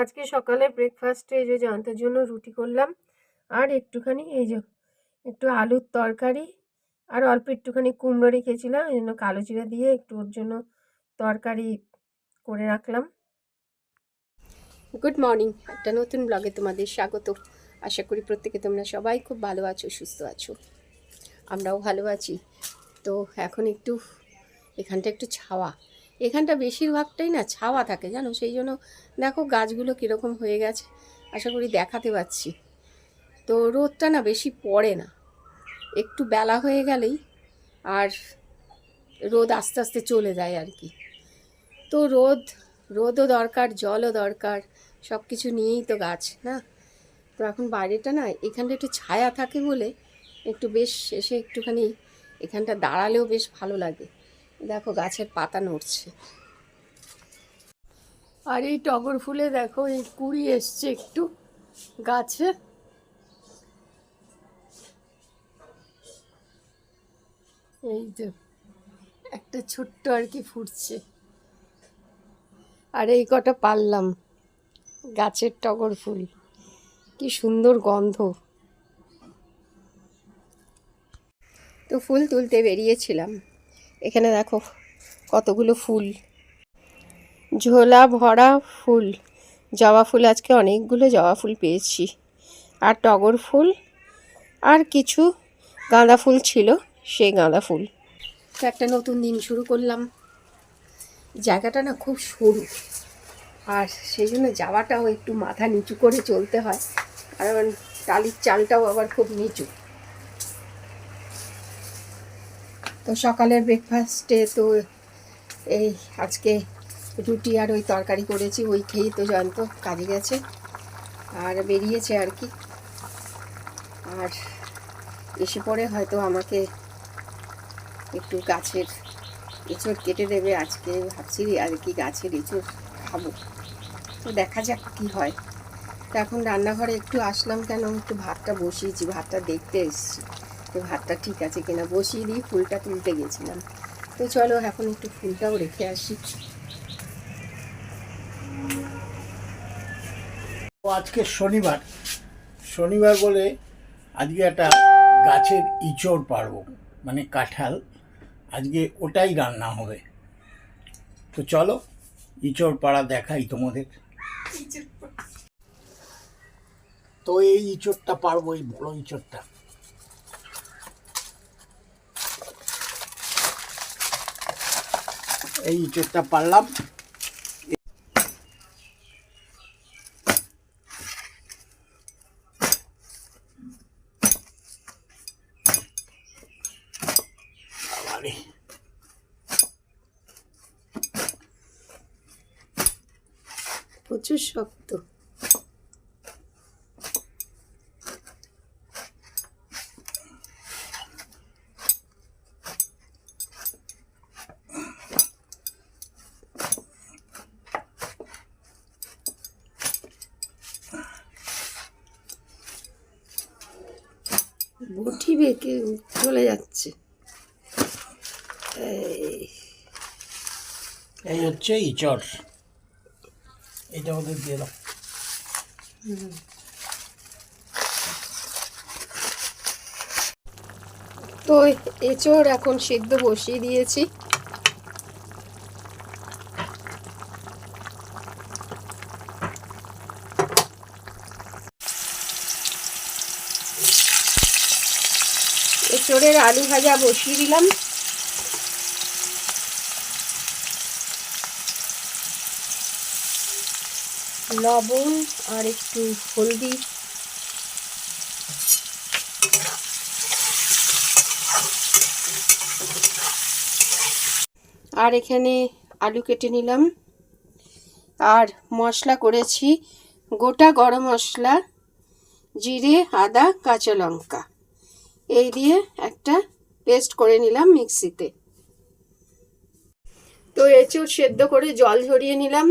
আজকে সকালে ব্রেকফাস্টে এই যে জয়ন্তের জন্য রুটি করলাম, আর একটুখানি এই যে একটু আলুর তরকারি, আর অল্প একটুখানি কুমড়ো রেখেছিলাম, এই জন্য কালো জিরা দিয়ে একটু ওর জন্য তরকারি করে রাখলাম। গুড মর্নিং একটা নতুন ব্লগে তোমাদের স্বাগত। আশা করি প্রত্যেকে তোমরা সবাই খুব ভালো আছো, সুস্থ আছো। আমরাও ভালো আছি। তো এখন একটু, এখানটা একটু ছাওয়া। এখানটা বেশিরভাগটাই না ছাওয়া থাকে, জানো? সেই জন্য দেখো গাছগুলো কীরকম হয়ে গেছে। আশা করি দেখাতে পাচ্ছি। তো রোদটা না বেশি পড়ে না। একটু বেলা হয়ে গেলেই আর রোদ আস্তে আস্তে চলে যায় আর কি। তো রোদ, রোদও দরকার, জলও দরকার সব কিছু নিয়েই তো গাছ, না? তো এখন বাইরেটা না, এখানটা একটু ছায়া থাকে বলে একটু বেশ এসে একটুখানি এখানটা দাঁড়ালেও বেশ ভালো লাগে। দেখো গাছের পাতা নড়ছে। আর এই টগর ফুলে দেখো এই কুড়ি এসছে একটু গাছে। এই তো একটা ছোট্ট আর কি ফুটছে। আর এই কটা পারলাম গাছের টগর ফুল। কি সুন্দর গন্ধ। তো ফুল তুলতে বেরিয়েছিলাম। এখানে দেখো কতগুলো ফুল। ঝোলা ভরা ফুল। জবা ফুল, আজকে অনেকগুলো জবা ফুল পেয়েছি। আর টগর ফুল আর কিছু গাঁদা ফুল ছিল, সেই গাঁদা ফুল। একটা নতুন দিন শুরু করলাম। জায়গাটা না খুব সরু। আর সেই জন্য যাওয়াটাও একটু মাথা নিচু করে চলতে হয়। কারণ টালির চালটাও আবার খুব নিচু। তো সকালের ব্রেকফাস্টে তো এই আজকে রুটি আর ওই তরকারি করেছি, ওই খেয়েই তো জয়ন্ত কাজে গেছে। আর বেরিয়েছে আর কি। আর এসে পরে হয়তো আমাকে একটু গাছের এঁচড় কেটে দেবে, আজকে ভাবছি আর কি গাছের এঁচড় খাব। তো দেখা যাক কি হয়। তো এখন রান্নাঘরে একটু আসলাম কেন, একটু ভাতটা বসিয়েছি, ভাতটা দেখতে এসেছি। তো ভাতটা ঠিক আছে কিনা বসিয়ে দিয়ে ফুলটা তুলতে গেছিলাম। তো চলো এখন একটু ফুলটাও রেখে আসি। ও আজকে শনিবার। শনিবার বলে আজকে একটা গাছের ইঁচড় পারব মানে কাঁঠাল। আজকে ওটাই রান্না হবে। তো চলো ইঁচড় পাড়া দেখাই তোমাদের। তো এই ইঁচড়টা পারব এই বড় ইঁচড়টা। এই ইঁচড়টা পারলাম প্রচুর শক্ত। বটি বেঁকে চলে যাচ্ছে। এই। হচ্ছে ইঁচড় এটা ওদের দিয়ে দাও। তো এঁচড় এখন সিদ্ধ বসিয়ে দিয়েছি। এঁচড়ের আলু ভাজা বসিয়ে দিলাম। লবণ আর একটু হলদি। আর এখানে আলু কেটে নিলাম। আর মশলা করেছি গোটা গরম মশলা, জিরে, আদা, কাঁচা লঙ্কা। এই দিয়ে একটা পেস্ট করে নিলাম মিক্সিতে। তো এঁচুর সেদ্ধ করে জল ঝরিয়ে নিলাম।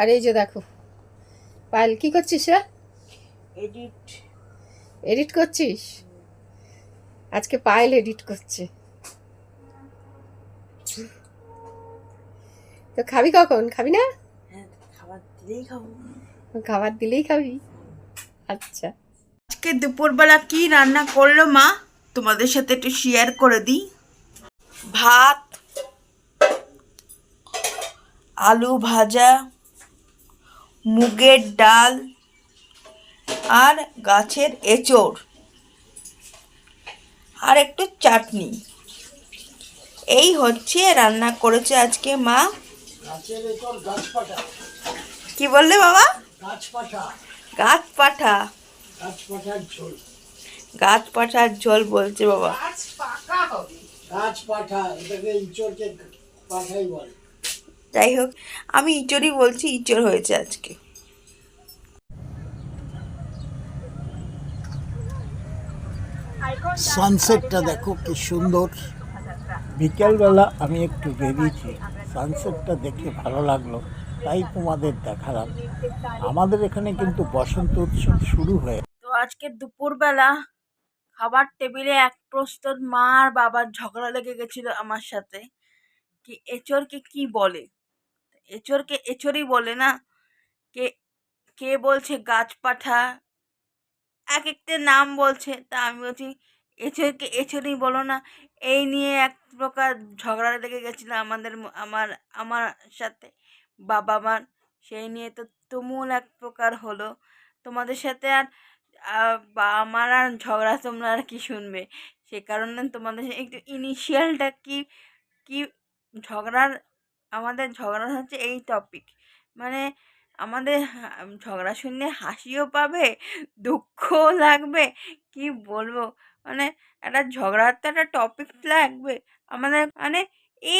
আর এই যে দেখো পায়েল কি করছিস এডিট এডিট করছিস? আজকে পায়েল এডিট করছে। তো খাবি কখন? খাবি না? হ্যাঁ খাবার দিলেই খাব। খাবার দিলেই খাবি? আচ্ছা। আজকে দুপুরবেলা কি রান্না করল মা? তোমাদের সাথে একটু শেয়ার করে দিই। ভাত আলু ভাজা মুগের ডাল আর গাছের এঁচড়। আর একটু চাটনি। এই হচ্ছে রান্না করেছে আজকে মা। কি বললে বাবা? গাছ পাঠা। গাছ পাঠা পাঠার ঝোল গাছ পাঠার ঝোল বলছে বাবা। গাছ পাঠা এটাকে ইঁচড়কে পাঠাই বলে। যাই হোক আমি ইঁচড়ই বলছি ইঁচড় হয়েছে আজকে। সানসেটটা দেখো কি সুন্দর। বিকেলবেলা আমি একটু বেরিয়েছি সানসেটটা দেখে ভালো লাগল তাই তোমাদের দেখালাম। আমাদের এখানে কিন্তু বসন্ত উৎসব শুরু হয়ে তো আজকে দুপুরবেলা খাবার টেবিলে এক প্রস্তুত মা আর বাবার ঝগড়া লেগে গেছিল আমার সাথে। কি এচোরকে কি বলে? এচোরকে এচোরই বলে না। কে কে বলছে গাছ পাঠা? এক একটা নাম বলছে, তা আমি বলছি এচোরকে এচোরই বলো না, এই নিয়ে এক প্রকার ঝগড়া লেগে গেছিল আমাদের আমার আমার সাথে। বাবা মার সেই নিয়ে তো তুমুল এক প্রকার হলো। তোমাদের সাথে আর আমার আর ঝগড়া তোমরা আর কি শুনবে? সে কারণে তোমাদের একটু ইনিশিয়ালটা কি কি ঝগড়ার, আমাদের ঝগড়া হচ্ছে এই টপিক মানে আমাদের ঝগড়া শুনলে হাসিও পাবে, দুঃখও লাগবে, কি বলব? মানে একটা ঝগড়ার তো একটা টপিক লাগবে। আমাদের মানে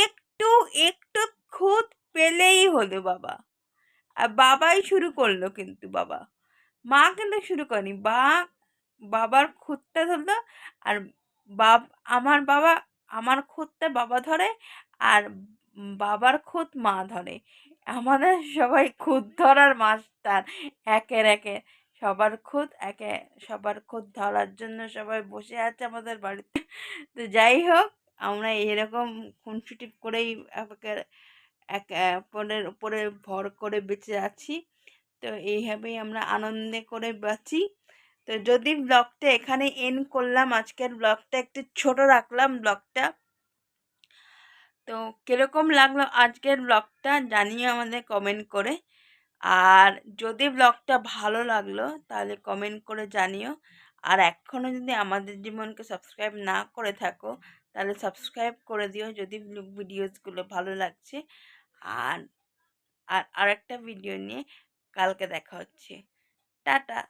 একটু একটু খুঁত পেলেই হলো বাবা। আর বাবাই শুরু করল কিন্তু বাবা। মা কিন্তু শুরু করেনি। বা, বাবার খুঁতটা ধরলো আর বাব, আমার বাবা, আমার খুঁতটা বাবা ধরে আর বাবার খুঁত মা ধরে। আমাদের সবাই খুঁত ধরার মাস্টার। একের একে সবার খুঁত একে সবার খুঁত ধরার জন্য সবাই বসে আছে আমাদের বাড়িতে। তো যাই হোক, আমরা এরকম খুনসুটি করেই এক অপরের উপরে ভর করে বেঁচে আছি। তো এইভাবেই আমরা আনন্দে করে বাঁচি। তো যদি ব্লগটা এখানে এন করলাম, আজকের ব্লগটা একটু ছোট রাখলাম ব্লগটা তো কীরকম লাগল আজকের ব্লগটা জানিয়ে আমাদের কমেন্ট করে। আর যদি ব্লগটা ভালো লাগল তাহলে কমেন্ট করে জানিও। আর এখনও যদি আমাদের জীবনকে সাবস্ক্রাইব না করে থাকো তাহলে সাবস্ক্রাইব করে দিও যদি ভিডিওসগুলো ভালো লাগছে। আর আর আরেকটা ভিডিও নিয়ে কালকে দেখা হচ্ছে। টাটা।